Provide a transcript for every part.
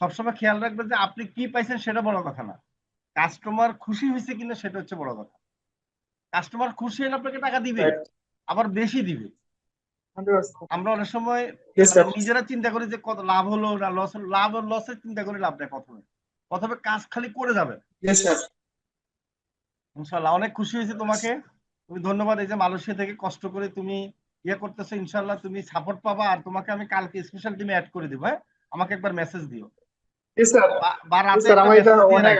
সবসময় খেয়াল রাখবেন যে আপনি কি পাইছেন সেটা বড় কথা না। কাস্টমার খুশি হয়েছে কিনা সেটা হচ্ছে বড় কথা। কাস্টমার খুশি হলে আপনাকে টাকা দিবে আবার বেশি দিবে। আমরা অনেক সময় নিজেরা চিন্তা করি যে কত লাভ হলো না লস হলো। লাভ আর লসের চিন্তা করে লাভ নেই প্রথমে। প্রথমে কাজ খালি করে যাবেন। Yes, ইনশাল্লাহ অনেক খুশি হয়েছে তোমাকে। তুমি ধন্যবাদ এই যে মালয়েশিয়া থেকে কষ্ট করে তুমি ইয়ে করতেছো ইনশাল্লাহ তুমি সাপোর্ট পাবা। আর তোমাকে আমি কালকে স্পেশাল টিমে অ্যাড করে দিব হ্যাঁ? আমাকে একবার মেসেজ দিও। একটা আমার এটা অনেক।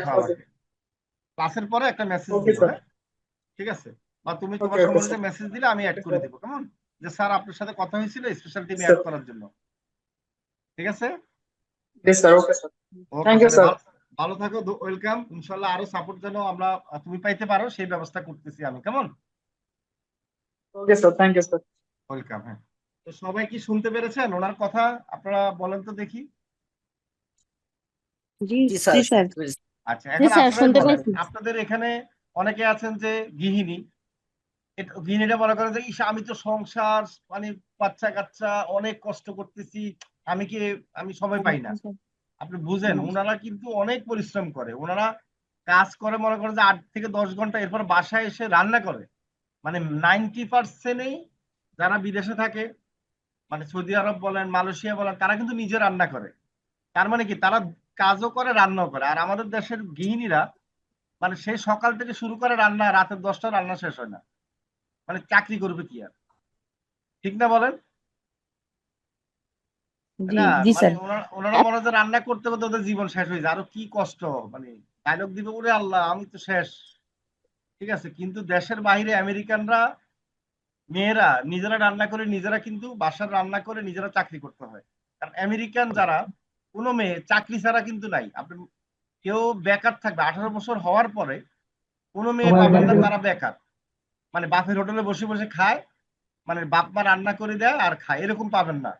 ক্লাসের পরে একটা মেসেজ. হ্যাঁ ঠিক আছে বা তুমি তোমার সম্বন্ধে মেসেজ দিলে আমি অ্যাড করে. কেমন যে স্যার আপনার সাথে কথা হয়েছিল স্পেশাল টিমে. অ্যাড করার জন্য ঠিক আছে. ভালো- থাকো ওয়েলকাম ইনশাল্লাহ আরও সাপোর্ট যেন আমরা তুমি পাইতে পারো সেই ব্যবস্থা করতেছি আমি কেমন Okay, sir. Thank you, sir. Welcome হ্যাঁ তো সবাই কি শুনতে পেরেছেন ওনার কথা আপনারা বলেন তো দেখি জি জি জি স্যার। আচ্ছা জি এখন স্যার, আপনারাই শুনতে বলেন, পাচ্ছি। আপনাদের এখানে অনেকে আছেন যে গৃহিণী। এটা গৃহিণীরা মনে করেন যে ইস আমি তো সংসার মানে বাচ্চা কাচ্চা অনেক কষ্ট করতেছি আমি কি আমি সময় পাই না? আপনি বুঝেন ওনারা কিন্তু অনেক পরিশ্রম করে। ওনারা কাজ করে মনে করেন যে আট থেকে দশ ঘণ্টা এরপর বাসায় এসে রান্না করে। মানে নাইনটি পার্সেন্টই যারা বিদেশে থাকে মানে সৌদি আরব বলেন মালয়েশিয়া বলেন তারা কিন্তু নিজে রান্না করে। তার মানে কি? তারা কাজও করে রান্নাও করে। আর আমাদের দেশের গৃহিণীরা মানে সেই সকাল থেকে শুরু করে রান্না রাতের দশটা রান্না শেষ হয় না। মানে চাকরি করবে কি আর? ঠিক না বলেন? মানে ওনারা- ওনারা মনে হয় রান্না করতে করতে ওদের জীবন শেষ হয়ে যায়। আরও কি কষ্ট? মানে ডায়লগ দিবে ওরে আল্লাহ আমি তো শেষ। ঠিক আছে কিন্তু দেশের বাইরে আমেরিকানরা মেয়েরা নিজেরা রান্না করে নিজেরা কিন্তু বাসার রান্না করে নিজেরা চাকরি করতে হয়। কারণ আমেরিকান যারা কোনো মেয়ে চাকরি ছাড়া কিন্তু নাই। আপনি কেউ বেকার থাকবে আঠারো বছর হওয়ার পরে কোনো মেয়ে পাবেন না তারা বেকার। মানে বাপের হোটেলে বসে বসে খায় মানে বাপ মা রান্না করে দেয় আর খায় এরকম পাবেন না।